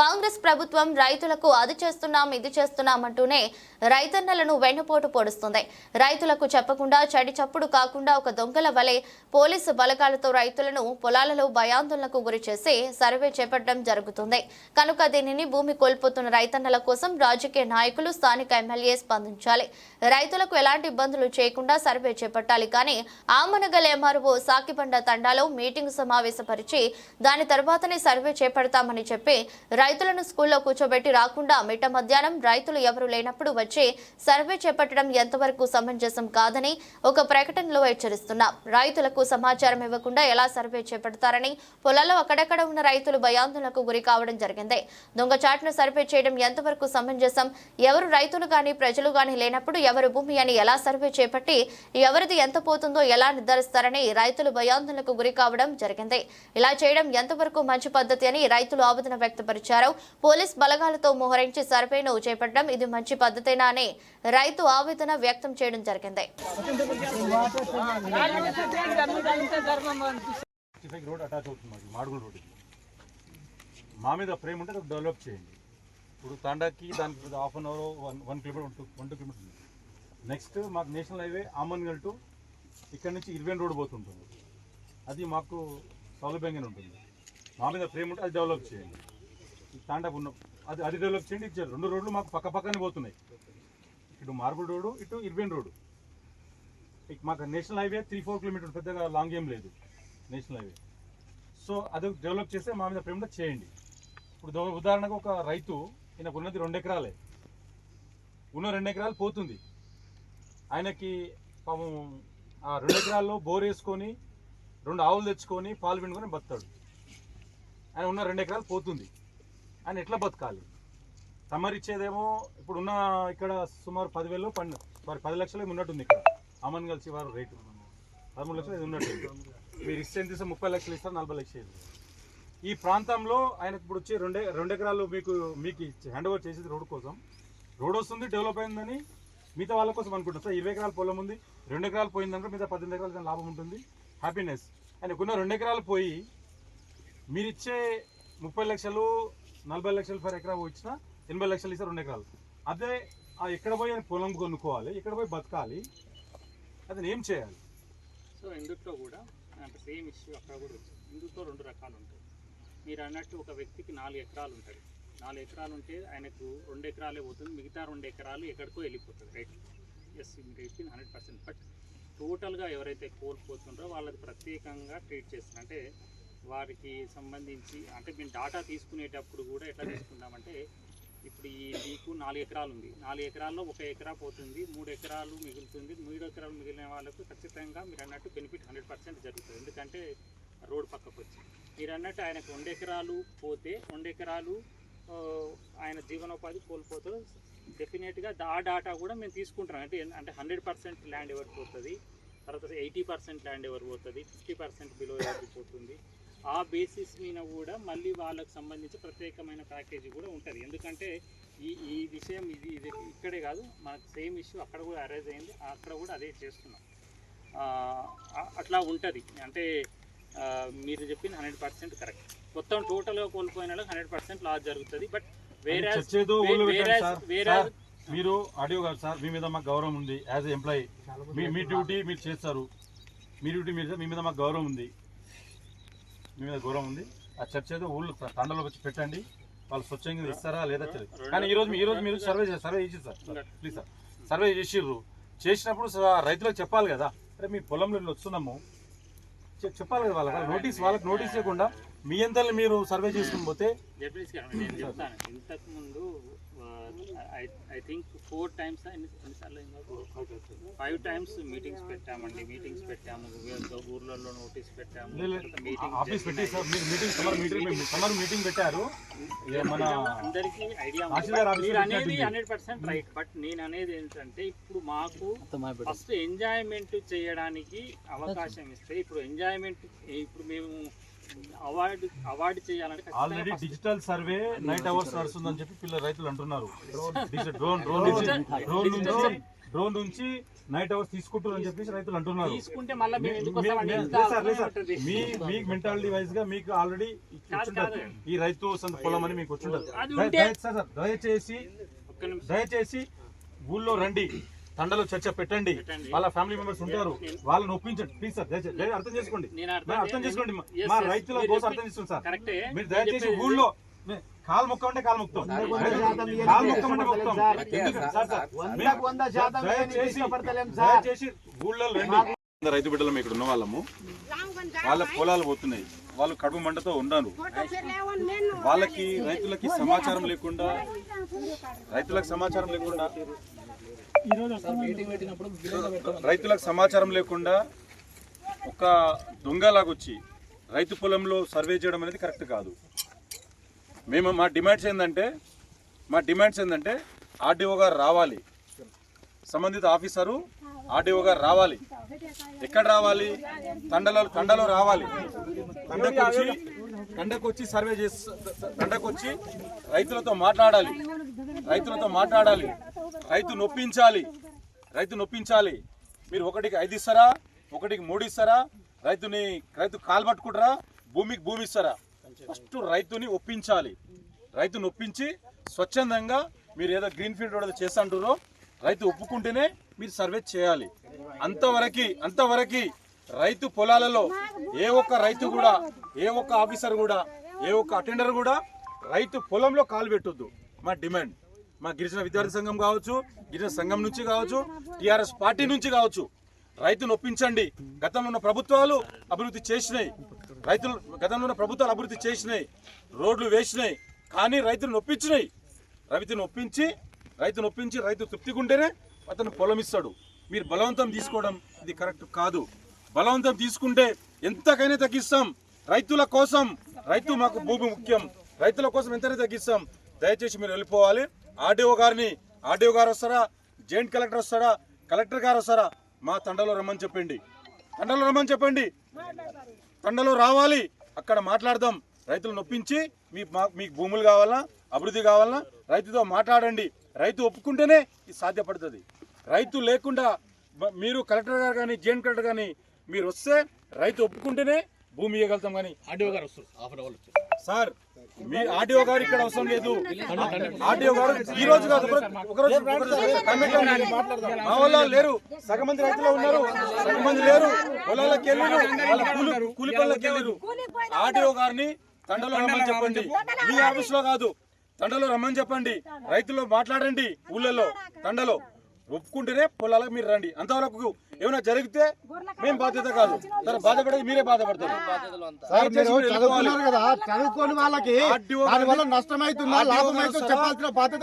కాంగ్రెస్ ప్రభుత్వం రైతులకు అది చేస్తున్నాం ఇది చేస్తున్నామంటూనే రైతన్నలను వెన్నుపోటు పొడుస్తుంది. రైతులకు చెప్పకుండా చడి చప్పుడు కాకుండా ఒక దొంగల వలె పోలీసు బలగాలతో రైతులను పొలాలలో భయాందోళనకు గురి చేసి సర్వే చేపట్టడం జరుగుతుంది. కనుక దీనిని భూమి కోల్పోతున్న రైతన్నల కోసం రాజకీయ నాయకులు స్థానిక ఎమ్మెల్యే స్పందించాలి. రైతులకు ఎలాంటి ఇబ్బందులు చేయకుండా సర్వే చేపట్టాలి కానీ ఆమనగల్ ఎంఆర్ఓ సాకిబండ తండాలో మీటింగ్ సమావేశపరిచి దాని తర్వాతనే సర్వే చేపడతామని చెప్పి రైతులను స్కూల్లో కూర్చోబెట్టి రాకుండా మిట్ట మధ్యాహ్నం రైతులు ఎవరు లేనప్పుడు వచ్చి సర్వే చేపట్టడం ఎంతవరకు సమంజసం కాదని ఒక ప్రకటనలో హెచ్చరిస్తున్నాం. రైతులకు సమాచారం ఇవ్వకుండా ఎలా సర్వే చేపడతారని పొలాల్లో అక్కడక్కడ ఉన్న రైతులు భయాందోళనకు గురి కావడం జరిగింది. దొంగచాటును సర్వే చేయడం ఎంతవరకు సమంజసం? ఎవరు రైతులు కానీ ప్రజలు గాని లేనప్పుడు ఎవరు భూమి అని ఎలా సర్వే చేపట్టి ఎవరిది ఎంత పోతుందో ఎలా నిర్ధారిస్తారని రైతులు భయాందోళనకు గురి కావడం జరిగింది. ఇలా చేయడం ఎంతవరకు మంచి పద్ధతి అని రైతులు ఆవేదన వ్యక్తపరిచారు. పోలీస్ బలగాలతో మోహరించి సర్వేను చేపట్టడం ఇది మంచి పద్ధతేనా అని రైతు ఆవేదన వ్యక్తం చేయడం జరిగింది. రోడ్ అటాచ్ అవుతుంది మాడుగుల రోడ్ మా మీద ప్రేమ ఉంటే అది డెవలప్ చేయండి. ఇప్పుడు తాండాకి దానికి half an hour one one kilometre one two one kilometre next మాకు నేషనల్ హైవే ఆమన్గల్ టు ఇక్కడ నుంచి ఇరవై రోడ్ పోతుంటుంది. అది మాకు సౌలభ్యంగానే ఉంటుంది. మా మీద ప్రేమ ఉంటే అది డెవలప్ చేయండి. తాండపు ఉన్న అది అది డెవలప్ చేయండి ఇచ్చారు. రెండు రోడ్లు మాకు పక్క పక్కనే పోతున్నాయి. ఇటు మార్బుల్ రోడ్డు ఇటు ఇర్బెన్ రోడ్డు. ఇక మాకు national highway three four kilometre పెద్దగా లాంగ్ ఏం లేదు. National highway. సో అది డెవలప్ చేస్తే మా మీద ప్రేమ చేయండి. ఇప్పుడు ఉదాహరణకు ఒక రైతు ఈయనకు ఉన్నది రెండు ఎకరాలే. ఉన్న రెండు ఎకరాలు పోతుంది. ఆయనకి పాపం ఆ రెండు ఎకరాల్లో బోర్ వేసుకొని రెండు ఆవులు తెచ్చుకొని పాలు పిండుకొని బతాడు ఆయన ఉన్న రెండు ఎకరాలు పోతుంది. ఆయన ఎట్లా బతకాలి? తమరిచ్చేదేమో ఇప్పుడు ఉన్న ఇక్కడ సుమారు పదివేలు పన్ను. సారీ పది లక్షలు ఉన్నట్టుంది ఇక్కడ. అమన్ కలిసి వారు రేటు. పదమూడు లక్షలు ఇది ఉన్నట్టుంది? మీరు ఇస్తే ఎంత ముప్పై లక్షలు ఇస్తారు నలభై లక్షలు ఈ ప్రాంతంలో ఆయన ఇప్పుడు వచ్చి రెండే రెండు ఎకరాలు మీకు మీకు హ్యాండ్ ఓవర్ చేసేది రోడ్డు కోసం. రోడ్ వస్తుంది డెవలప్ అయిందని మిగతా వాళ్ళ కోసం అనుకుంటాం సార్ ఇరవై ఎకరాల పొలం ఉంది రెండు ఎకరాలు పోయిందనుకో మిగతా పద్దెనిమిది ఎకరాలు దాని లాభం ఉంటుంది. హ్యాపీనెస్ ఆయనకున్న రెండు ఎకరాలు పోయి మీరిచ్చే ముప్పై లక్షలు నలభై లక్షలు ఫర్ ఎకరా వచ్చిన ఎనభై లక్షలు ఇస్తే రెండు ఎకరాలు. అదే ఆ ఎక్కడ పోయి ఆయన పొలం కొనుక్కోవాలి ఎక్కడ పోయి బతకాలి అతను ఏం చేయాలి? సో ఇందుట్లో కూడా అంటే సేమ్ ఇష్యూ అక్కడ కూడా వచ్చింది ఇందుట్లో రెండు రకాలు ఉంటాయి. మీరు అన్నట్టు ఒక వ్యక్తికి నాలుగు ఎకరాలు ఉంటుంది నాలుగు ఎకరాలు ఉంటే ఆయనకు రెండు ఎకరాలే పోతుంది మిగతా రెండు ఎకరాలు ఎక్కడికో వెళ్ళిపోతుంది right? Yes in hundred percent but టోటల్గా ఎవరైతే కోల్పోతుంటారో వాళ్ళది ప్రత్యేకంగా ట్రీట్ చేస్తారు అంటే వారికి సంబంధించి అంటే మేము డాటా తీసుకునేటప్పుడు కూడా ఎట్లా తీసుకుంటామంటే ఇప్పుడు ఈ మీకు నాలుగు ఎకరాలు ఉంది నాలుగు ఎకరాల్లో ఒక ఎకరా పోతుంది మూడు ఎకరాలు మిగులుతుంది మూడు ఎకరాలు మిగిలిన వాళ్ళకు ఖచ్చితంగా మీరు అన్నట్టు బెనిఫిట్ హండ్రెడ్ పర్సెంట్ జరుగుతుంది. ఎందుకంటే రోడ్ పక్కకు వచ్చి మీరు అన్నట్టు ఆయనకు రెండు ఎకరాలు పోతే రెండు ఎకరాలు ఆయన జీవనోపాధి కోల్పోతే డెఫినెట్గా ఆ డాటా కూడా మేము తీసుకుంటాం. అంటే అంటే హండ్రెడ్ పర్సెంట్ ల్యాండ్ ఎవరికి పోతుంది తర్వాత ఎయిటీ పర్సెంట్ ల్యాండ్ ఎవరు పోతుంది ఫిఫ్టీ పర్సెంట్ బిలో ఎవరికి పోతుంది. ఆ బేసిస్ మీద కూడా మళ్ళీ వాళ్ళకు సంబంధించి ప్రత్యేకమైన ప్యాకేజీ కూడా ఉంటుంది. ఎందుకంటే ఈ ఈ విషయం ఇది ఇది ఇక్కడే కాదు మనకు సేమ్ ఇష్యూ అక్కడ కూడా అరైజ్ అయింది అక్కడ కూడా అదే చేస్తున్నాం. అట్లా ఉంటుంది. అంటే మీరు చెప్పింది హండ్రెడ్ పర్సెంట్ కరెక్ట్ మొత్తం టోటల్గా కోల్పోయిన వాళ్ళకి హండ్రెడ్ పర్సెంట్ లాస్ జరుగుతుంది. బట్ వేరే. సార్, మీరు ఆడియో కాదు సార్ మీ మీద మాకు గౌరవం ఉంది. యాజ్ ఎంప్లాయీ మీ మీ డ్యూటీ మీరు చేస్తారు. మీ డ్యూటీ మీరు మీ మీద మాకు గౌరవం ఉంది. మీ మీద గౌరవం ఉంది. ఆ చర్చ ఏదో ఊళ్ళో తండలోకి వచ్చి పెట్టండి. వాళ్ళు స్వచ్ఛంగా ఇస్తారా లేదా తెలియదు కానీ ఈ రోజు ఈ రోజు మీరు సర్వే సర్వే చేసి సార్. Please sir. సర్వే చేసిర్రు. చేసినప్పుడు రైతులకు చెప్పాలి కదా. అరే మీ పొలంలో వస్తున్నాము. చెప్పాలి కదా వాళ్ళకి. నోటీస్ వాళ్ళకి నోటీస్ చేయకుండా మీ అంతలో మీరు సర్వే చేసుకుని పోతే? నేను చెప్తాను. ఇంతకు ముందు I think four times five times meetings పెట్టామండి. మీటింగ్స్ పెట్టాము. ఊర్లలో నోటీస్ పెట్టాము. మీటింగ్ ఆఫీస్ పెట్టి సార్ మీరు meeting summer meeting summer meeting పెట్టారు. ఏ మన అందరికీ ఐడియా మీరు అనేది. హండ్రెడ్ పర్సెంట్ రైట్ బట్ నేను అనేది ఏంటంటే ఇప్పుడు మాకు ఫస్ట్ ఎంజాయ్మెంట్ చేయడానికి అవకాశం ఇస్తే ఇప్పుడు ఎంజాయ్మెంట్ ఇప్పుడు మేము అవార్డు అవార్డు చేయాలంటే ఖచ్చితంగా already digital survey night hours నడుస్తుందని చెప్పి పిల్లలు రైతులు అంటున్నారు. డ్రోన్ డ్రోన్ నుంచి డ్రోన్ నుంచి డ్రోన్ నుంచి నైట్ అవర్స్ తీసుకుంటారు అని చెప్పేసి రైతులు అంటున్నారు. తీసుకుంటే మళ్ళీ మీ- మెంటాలిటీ వైజ్గా మీకు ఆల్రెడీ. ఈ రైతు సొంత పొలం అని మీకు వచ్చిండదు దయచేసి. దయచేసి ఊళ్ళో రండి. తండలో చర్చ పెట్టండి. వాళ్ళ ఫ్యామిలీ మెంబర్స్ ఉంటారు. వాళ్ళని ఒప్పించండి. ప్లీజ్ సార్ అర్థం చేసుకోండి. నేను అర్థం చేసుకోండి. మా. రైతుల కోసం అర్థం చేసుకోండి సార్ కరెక్టే. మీరు దయచేసి ఊళ్ళో కాలు మొక్క అంటే కాలు మొక్తాం. కాలు మొక్తాం. దయచేసి ఊళ్ళో రండి. రైతు బిడ్డలం ఇక్కడ ఉన్న వాళ్ళము. వాళ్ళ పొలాలు పోతున్నాయి. వాళ్ళు కడుపు మంటతో ఉన్నారు. వాళ్ళకి రైతులకి సమాచారం లేకుండా రైతులకు సమాచారం లేకుండా రైతులకు సమాచారం లేకుండా ఒక దొంగలాగొచ్చి రైతు పొలంలో సర్వే చేయడం అనేది కరెక్ట్ కాదు. మేము మా డిమాండ్స్ ఏంటంటే మా డిమాండ్స్ ఏంటంటే ఆర్డీఓ గారు రావాలి. సంబంధిత ఆఫీసరు ఆర్డీఓ గారు రావాలి. ఎక్కడ రావాలి? తండలో తండలో రావాలి. తండకు వచ్చి దండకొచ్చి వచ్చి సర్వే చేసి దండకొచ్చి వచ్చి రైతులతో మాట్లాడాలి. రైతులతో మాట్లాడాలి. రైతు నొప్పించాలి. రైతు నొప్పించాలి. మీరు ఒకటికి ఐదు ఇస్తారా? ఒకటికి మూడు ఇస్తారా? రైతుని రైతు కాలు పట్టుకుంటారా? భూమికి భూమి ఇస్తారా? ఫస్ట్ రైతుని ఒప్పించాలి. రైతుని ఒప్పించి స్వచ్ఛందంగా మీరు ఏదో గ్రీన్ ఫీల్డ్ ఏదో చేస్తా అంటారో రైతు ఒప్పుకుంటేనే మీరు సర్వే చేయాలి. అంతవరకు అంతవరకు రైతు పొలాలలో ఏ ఒక్క రైతు కూడా ఏ ఒక్క ఆఫీసర్ కూడా ఏ ఒక్క అటెండర్ కూడా రైతు పొలంలో కాలు పెట్టొద్దు. మా డిమాండ్. మా గిరిజన విద్యార్థి సంఘం కావచ్చు గిరిజన సంఘం నుంచి కావచ్చు టిఆర్ఎస్ పార్టీ నుంచి కావచ్చు రైతును ఒప్పించండి. గతంలో ఉన్న ప్రభుత్వాలు అభివృద్ధి చేసినాయి. రైతులు గతంలో ఉన్న ప్రభుత్వాలు అభివృద్ధి చేసినాయి. రోడ్లు వేసినాయి. కానీ రైతులను ఒప్పించినాయి. రైతును ఒప్పించి రైతును ఒప్పించి రైతు తృప్తిగుంటేనే అతను పొలం ఇస్తాడు. మీరు బలవంతం తీసుకోవడం ఇది కరెక్ట్ కాదు. బలవంతం తీసుకుంటే ఎంతకైనా తగ్గిస్తాం. రైతుల కోసం రైతు మాకు భూమి ముఖ్యం. రైతుల కోసం ఎంతైనా తగ్గిస్తాం. దయచేసి మీరు వెళ్ళిపోవాలి. ఆర్డీఓ గారిని ఆర్డీఓ గారు వస్తారా? జాయింట్ కలెక్టర్ వస్తారా? కలెక్టర్ గారు వస్తారా? మా తండలో రమ్మని చెప్పండి. తండలో రమ్మని చెప్పండి. తండలో రావాలి. అక్కడ మాట్లాడదాం. రైతులు నొప్పించి మీ మా- మీకు భూములు కావాలా అభివృద్ధి కావాలా రైతుతో మాట్లాడండి. రైతు ఒప్పుకుంటేనే ఇది సాధ్యపడుతుంది. రైతు లేకుండా మీరు కలెక్టర్ గారు కానీ జేఎన్ కలెక్టర్ కానీ మీరు వస్తే రైతు ఒప్పుకుంటేనే భూమి ఇవ్వగలుగుతాం కానీ ఆర్డీఓ గారు వస్తారు. హాఫ్ అన్ అవర్ సార్ మీ ఆర్డీఓ గారు ఇక్కడ అవసరం లేదు. ఆర్డీఓ గారు ఈ రోజు కాదు ఒక- ఒక రోజు ఒక రోజు కమిటీ ఉంది. మా వాళ్ళు లేరు. సగం మంది రైతులు ఉన్నారు. సగం మంది లేరు. పొలాలకు వెళ్ళారు. వాళ్ళ కూలి కూలి పనులకు వెళ్ళారు. ఆర్డీఓ గారిని తండలో రమ్మని చెప్పండి. మీ ఆఫీస్లో కాదు. తండలో రమ్మని చెప్పండి. రైతుల్లో మాట్లాడండి ఊళ్ళలో తండలో. ఒప్పుకుంటేనే పొలాలకు మీరు రండి. అంతవరకు ఏమైనా జరిగితే మేము బాధ్యత కాదు. సరే బాధపడేది మీరే బాధపడతారు చదువుకోని వాళ్ళకి ఆర్డీఓ దాని వల్ల గారిని- నష్టం అవుతుందా ఆర్డీఓ లాభం గారు అవుతుందో వస్తారా? చెప్పాల్సిన బాధ్యత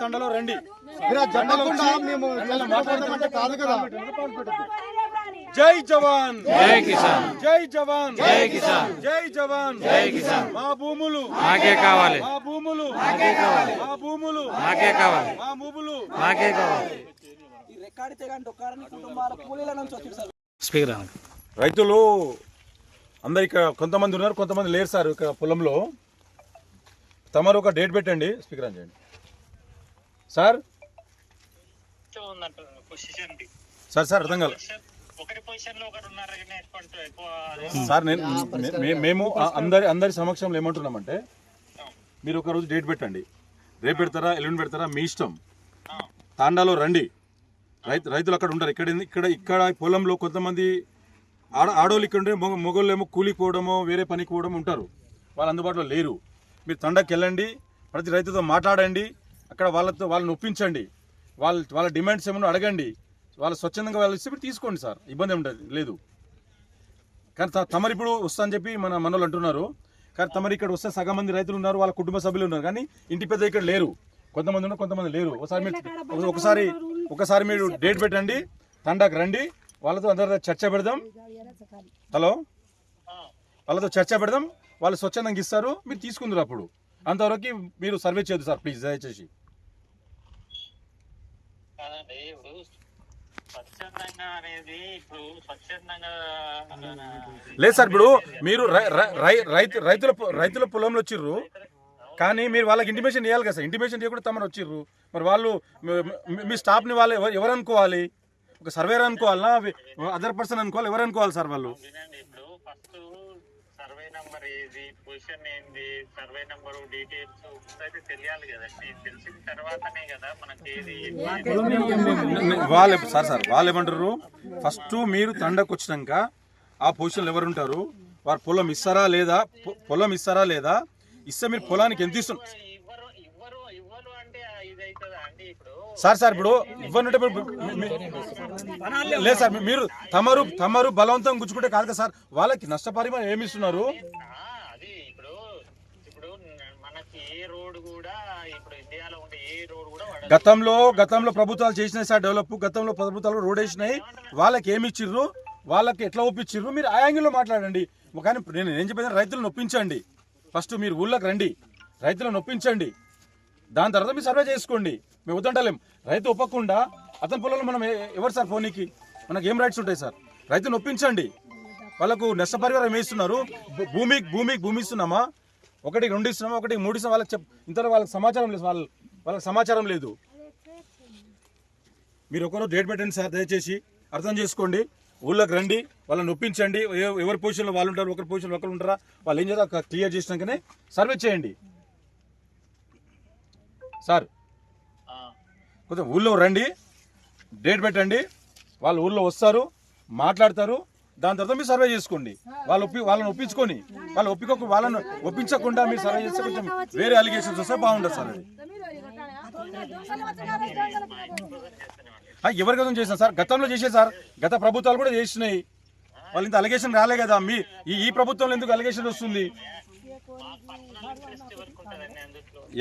తండలో రండి మీరు కాదు. కదా జై జవాన్. జై కిసాన్. జై జవాన్. జై కిసాన్. జై జవాన్. జై కిసాన్. మా భూములు. మాకే కావాలి. మా భూములు. మాకే కావాలి. మా భూములు. మాకే కావాలి. మా భూములు. మాకే కావాలి. స్పీకర్ అన్న. రైతులు అందరు ఇక్కడ కొంతమంది ఉన్నారు కొంతమంది లేరు సార్ ఇక్కడ పొలంలో. తమరు ఒక డేట్ పెట్టండి స్పీకర్ అని చేయండి. సార్? సార్ సార్ అర్థం కాలేదు ఎక్కువ సార్ నేను మేము అందరి అందరి సమక్షంలో ఏమంటున్నామంటే మీరు ఒక రోజు డేట్ పెట్టండి. రేపు పెడతారా ఎల్లుండి పెడతారా మీ ఇష్టం. తాండాలో రండి. రైతు రైతులు అక్కడ ఉంటారు. ఇక్కడ ఇక్కడ ఇక్కడ పొలంలో కొంతమంది ఆడ ఆడోళ్ళు ఇక్కడ ఉంటే మొగ మొగోళ్ళు ఏమో కూలికి పోవడమో వేరే పనికి పోవడం ఉంటారు. వాళ్ళు అందుబాటులో లేరు. మీరు తండకి వెళ్ళండి ప్రతి రైతుతో మాట్లాడండి అక్కడ వాళ్ళతో వాళ్ళని ఒప్పించండి. వాళ్ళ వాళ్ళ డిమాండ్స్ ఏమన్నా అడగండి. వాళ్ళు స్వచ్ఛందంగా వాళ్ళు ఇస్తే మీరు తీసుకోండి సార్. ఇబ్బంది ఉంటుంది లేదు. కానీ తమరు ఇప్పుడు వస్తా అని చెప్పి మన మనోళ్ళు అంటున్నారు. కానీ తమరు ఇక్కడ వస్తే సగం మంది రైతులు ఉన్నారు వాళ్ళ కుటుంబ సభ్యులు ఉన్నారు. కానీ ఇంటి పెద్ద ఇక్కడ లేరు. కొంతమంది ఉన్నారు కొంతమంది లేరు. ఒకసారి మీరు ఒకసారి ఒకసారి మీరు డేట్ పెట్టండి తండాకు రండి. వాళ్ళతో అందరితో చర్చ పెడదాం. హలో? వాళ్ళతో చర్చ పెడదాం. వాళ్ళు స్వచ్ఛందంగా ఇస్తారు. మీరు తీసుకుందరు అప్పుడు. అంతవరకు మీరు సర్వే చేయొద్దు సార్ ప్లీజ్. దయచేసి. స్వచ్ఛందంగా అనేది ఇప్పుడు స్వచ్ఛందంగా లేదు సార్ ఇప్పుడు మీరు రై- రై- రై- రైతు రైతుల రైతుల పొలంలో వచ్చిర్రు. కానీ మీరు వాళ్ళకి ఇంటిమేషన్ ఇవ్వాలి కదా సార్. ఇంటిమేషన్ ఇవ్వకుండా తమరు వచ్చిర్రు. మరి వాళ్ళు మీ- స్టాఫ్ని వాళ్ళు ఎవరు అనుకోవాలి? ఒక సర్వేర్ అనుకోవాలా అదర్ పర్సన్ అనుకోవాలి? ఎవరు అనుకోవాలి సార్ వాళ్ళు? ఇప్పుడు ఫస్ట్ నంబర్ ఏది పొజిషన్ ఏంది? సర్వే నంబర్ డీటెయిల్స్ అయితే తెలియాలి కదండి. తెలిసిన తర్వాతనే కదా మనకి ఏది వాళ్ళు సార్ సార్ వాళ్ళు ఏమంటారు? ఫస్ట్ మీరు తండకు వచ్చినాక ఆ పొజిషన్లో ఎవరు ఉంటారు వారు పొలం ఇస్తారా లేదా? పొలం ఇస్తారా లేదా? ఇస్తే మీరు పొలానికి ఎంత ఇస్తున్నారు ఇవ్వరు ఇవ్వరు ఇవ్వరు అంటే ఇది అవుతుందా అండి ఇప్పుడు సార్ సార్ ఇప్పుడు ఇవ్వనంటే లేదు సార్ మీరు తమరు తమరు బలవంతం గుచ్చుకుంటే కాదు కదా సార్. వాళ్ళకి నష్టపరిమాణం ఏమి ఇస్తున్నారు. గతంలో గతంలో ప్రభుత్వాలు చేసినాయి సార్ డెవలప్ గతంలో ప్రభుత్వాలు రోడ్ వేసినాయి వాళ్ళకి ఏమి ఇచ్చిర్రు? వాళ్ళకి ఎట్లా ఒప్పించిర్రు మీరు ఆ యాంగిల్లో మాట్లాడండి. కానీ నేను ఏం చెప్పేది రైతులను ఒప్పించండి. ఫస్ట్ మీరు ఊళ్ళోకి రండి. రైతులను ఒప్పించండి. దాని తర్వాత మీరు సర్వే చేసుకోండి. మేము వద్దంటలేం. రైతు ఒప్పకుండా అతని పొలంలో మనం ఎవరు సార్ పోనీకి మనకి ఏం రైట్స్ ఉంటాయి సార్? రైతును ఒప్పించండి. వాళ్ళకు నష్టపరిహారం వేస్తున్నారు. భూ- భూమికి భూమికి భూమి ఇస్తున్నామా? ఒకటి రెండు ఇస్తున్నామా? ఒకటి మూడు ఇస్తున్నాం వాళ్ళకి చెప్ ఇంతలో వాళ్ళకి సమాచారం లేదు. వాళ్ళ వాళ్ళకి సమాచారం లేదు. మీరు ఒకరు డేట్ పెట్టండి సార్ దయచేసి. అర్థం చేసుకోండి. ఊళ్ళోకి రండి. వాళ్ళని ఒప్పించండి. ఎవరి పొజిషన్లో వాళ్ళు ఉంటారు? ఒకరి పొజిషన్లో ఒకరు ఉంటారా? వాళ్ళు ఏం చేస్తారు? క్లియర్ చేసినాకనే సర్వే చేయండి. సార్. కొంచెం ఊళ్ళో రండి. డేట్ పెట్టండి. వాళ్ళు ఊళ్ళో వస్తారు మాట్లాడతారు. దాని తర్వాత మీరు సర్వే చేసుకోండి. వాళ్ళు ఒప్పి వాళ్ళని ఒప్పించుకొని వాళ్ళు ఒప్పికోక వాళ్ళని ఒప్పించకుండా మీరు సర్వే చేస్తే కొంచెం వేరే అలిగేషన్స్ వస్తే బాగుండదు సార్ అది. ఎవరి గతం చేసిన సార్? గతంలో చేసే సార్. గత ప్రభుత్వాలు కూడా చేసినాయి. వాళ్ళు ఇంత అలిగేషన్ రాలే కదా. మీ ఈ ఈ ప్రభుత్వంలో ఎందుకు అలిగేషన్ వస్తుంది?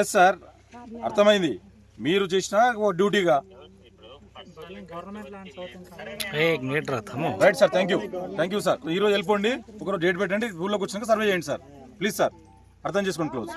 ఎస్ సార్ అర్థమైంది? మీరు చేసిన డ్యూటీగా? Right sir thank you thank you sir ఈరోజు వెళ్ళిపోండి. ఒకరోజు డేట్ పెట్టండి. ఊళ్ళోకి వచ్చినాక సర్వే చేయండి సార్ ప్లీజ్ సార్ అర్థం చేసుకోండి క్లోజ్